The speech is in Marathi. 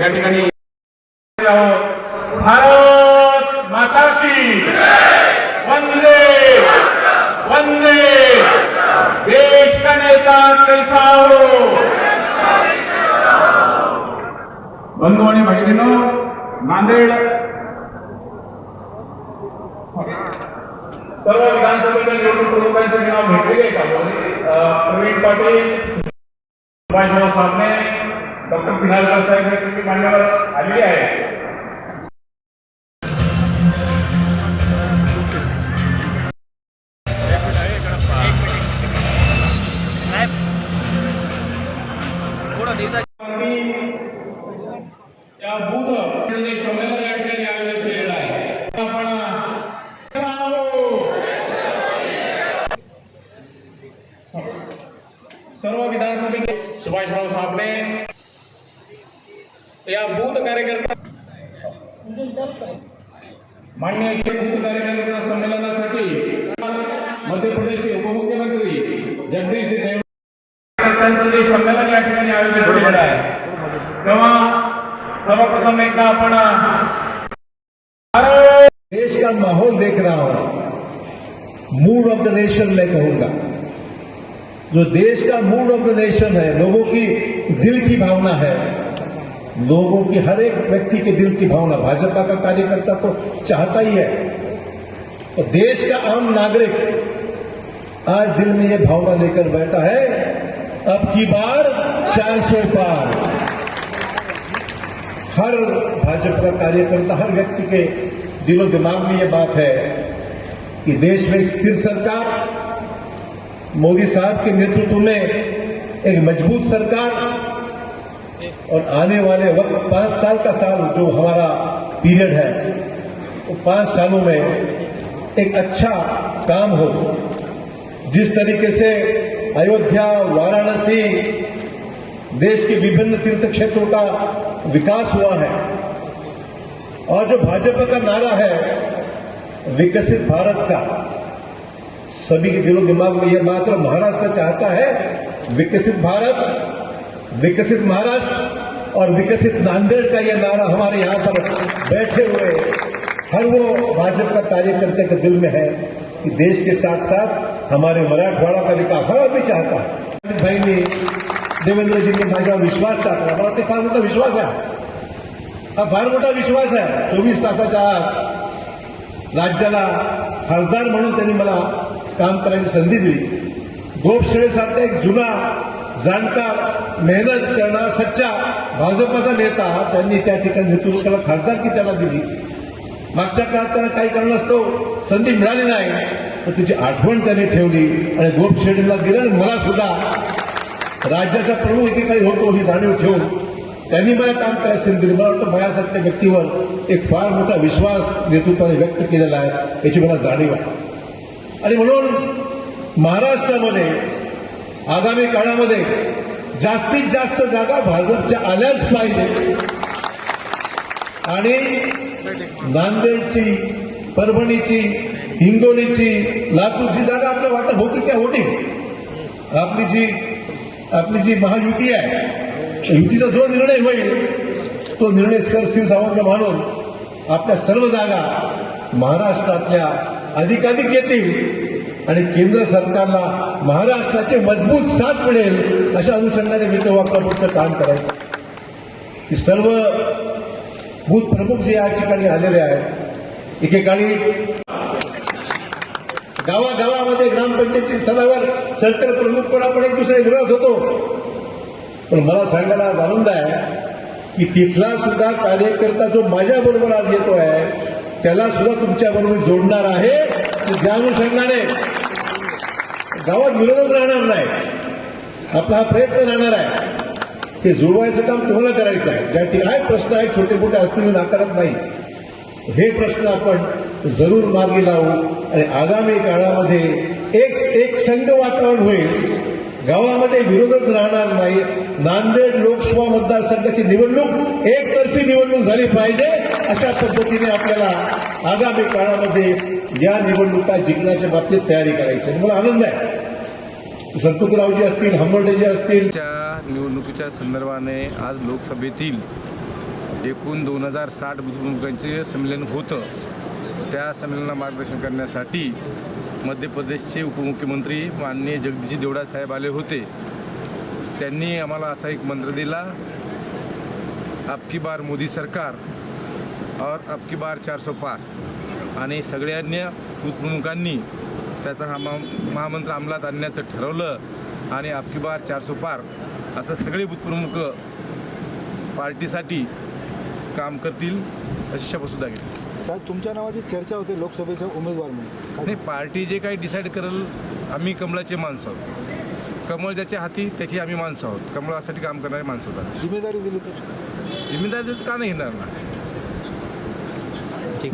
या ठिकाणी भारत माता की वंदे! वंदे! देश का नेता कैसा हो? बंधू आणि भगिनीनो नांदेड. सर्व विधानसभेच्या निवडणूक प्रमुखांचे नाव घेतलेले आहे प्रवीण पाटील सुभाषराव साबणे डॉक्टर पिनालकर साहेब सगळी मान्यवर आलेली आहे या बूथ संमेलन या ठिकाणी आयोजित केलेलं आहे आपण सर्व विधानसभेचे सुभाषराव साबणे या बूथ कार्यकर्ता मान्य बूथ कार्यकर्ता संमेलनासाठी मध्य प्रदेशचे उपमुख्यमंत्री जगदीश देव कार्यकर्त्यांचं जे संमेलन या ठिकाणी आयोजित केलेलं आहे तेव्हा सर्वप्रथम एकदा आपण देश का माहौल देख रहा हूं। मूड ऑफ द नेशन मैं कहूंगा। जो देश का मूड ऑफ़ द नेशन है, लोगों की दिल की भावना है, लोगों की हर एक व्यक्ति के दिल की भावना, भाजपा का कार्यकर्ता तो चाहता ही है। तो देश का आम नागरिक आज दिल में ये भावना लेकर बैठा है, अब की बार चार सौ पार। हर भाजपा का कार्यकर्ता, हर व्यक्ति के दिलो दिमाग में ये बात है कि देश में स्थिर सरकार मोदी साहब के नेतृत्व में एक मज़बूत सरकार और आने वाले वक्त पाँच साल का साल जो हमारा पीरियड है, वो तो पाँच सालों में एक अच्छा काम हो। जिस तरीके से अयोध्या, वाराणसी देश के विभिन्न तीर्थ क्षेत्रों का विकास हुआ है और जो भाजपा का नारा है विकसित भारत का सभी के दिलो, दिमाग में यह मात्र महाराष्ट्र चाहता है, विकसित भारत, विकसित महाराष्ट्र और विकसित नांदेड़ का यह नारा हमारे यहाँ पर बैठे हुए हर वो भाजपा कार्यकर्ता के दिल में है कि देश के साथ साथ हमारे मराठवाडा का विकास हर भी चाहता है। भाई ने देवेंद्रजींनी माझ्यावर विश्वास टाकला मला वाटते फार मोठा विश्वास हा। फार मोठा विश्वास आहे चोवीस तासाच्या आत राज्याला खासदार म्हणून त्यांनी मला काम करायची संधी दिली. गोपशिळेसारखा एक जुना जाणकार मेहनत करणारा सच्चा भाजपाचा नेता त्यांनी त्या ठिकाणी नेतृत्वाला खासदारकी त्याला दिली. मागच्या काळात त्यांना काही कारणास्तव संधी मिळाली नाही तर तिची आठवण त्याने ठेवली आणि गोपशेडीला दिलं आणि मला सुद्धा. राज्याचा प्रमुख एकेकाळी होतो ही जाणीव ठेवून त्यांनी मला काम करायला संधी दिली. मला वाटतं माझ्यासारख्या व्यक्तीवर एक फार मोठा विश्वास नेतृत्वाने व्यक्त केलेला आहे याची मला जाणीव आहे. आणि म्हणून महाराष्ट्रामध्ये आगामी काळामध्ये जास्तीत जास्त जागा भाजपच्या आल्याच पाहिजे. आणि नांदेडची परभणीची हिंगोलीची लातूरची जागा आपल्या वाटत होती त्या होती. आपली जी आपली जी महायुती आहे युतीचा जो निर्णय होईल तो निर्णय सर सरस्थिर सावंत मानून आपल्या सर्व जागा महाराष्ट्रातल्या अधिकाधिक येतील आणि केंद्र सरकारला महाराष्ट्राचे मजबूत साथ मिळेल अशा अनुषंगाने मी तो वाक्यापुढचं काम करायचं. की सर्व भूत प्रमुख जे या ठिकाणी आलेले आहेत एकेकाळी गावागावामध्ये ग्रामपंचायती स्तरावर सरकार प्रमुख आपण एक दुसऱ्या विरोध होतो. पण मला सांगायला आज आनंद आहे की तिथला सुद्धा कार्यकर्ता जो माझ्याबरोबर आज येतो आहे त्याला सुद्धा तुमच्याबरोबर जोडणार आहे. की ज्या अनुषंगाने गावात विरोधच राहणार नाही आपला हा प्रयत्न राहणार आहे. ते जुळवायचं काम तुम्हाला करायचं आहे. ज्या ठिकाणी प्रश्न आहेत छोटे मोठे असतील मी नाकारत नाही. हे प्रश्न आपण जरूर मार्गी लावू आणि आगामी काळामध्ये एक एक संघ वातावरण होईल. गावामध्ये विरोधच राहणार नाही. नांदेड लोकसभा मतदारसंघाची निवडणूक एकतर्फी निवडणूक झाली पाहिजे. अशा पद्धतीने आपल्याला आगामी काळामध्ये या निवडणुका जिंकण्याच्या बाबतीत तयारी करायची आणि मला आनंद आहे. संतुकरावजी असतील हंबर्डेजी असतील. त्या निवडणुकीच्या संदर्भाने आज लोकसभेतील एकूण दोन हजार साठ बुद्धिमुखांचे संमेलन होतं. त्या संमेलनाला मार्गदर्शन करण्यासाठी मध्य प्रदेशचे उपमुख्यमंत्री माननीय जगदीश देवडा साहेब आले होते. त्यांनी आम्हाला असा एक मंत्र दिला आपकी बार मोदी सरकार और आपकी बार चार सौ पार। आणि सगळ्यांनी उपप्रमुखांनी त्याचा हा मा महामंत्र अंमलात आणण्याचं ठरवलं आणि आपकी बार चार सौ पार असं सगळे बुथप्रमुख पार्टीसाठी काम करतील अशी शपथसुद्धा घेतली. साहेब तुमच्या नावाची चर्चा होते लोकसभेचा उमेदवार म्हणून. नाही पार्टी जे काही डिसाईड करेल आम्ही कमळाचे माणसं आहोत. कमळ ज्याच्या हाती त्याची आम्ही माणसं आहोत. कमळासाठी काम करणारे माणसं होतात. जिम्मेदारी दिली तर? जिम्मेदारी का नाही घेणार ना? 听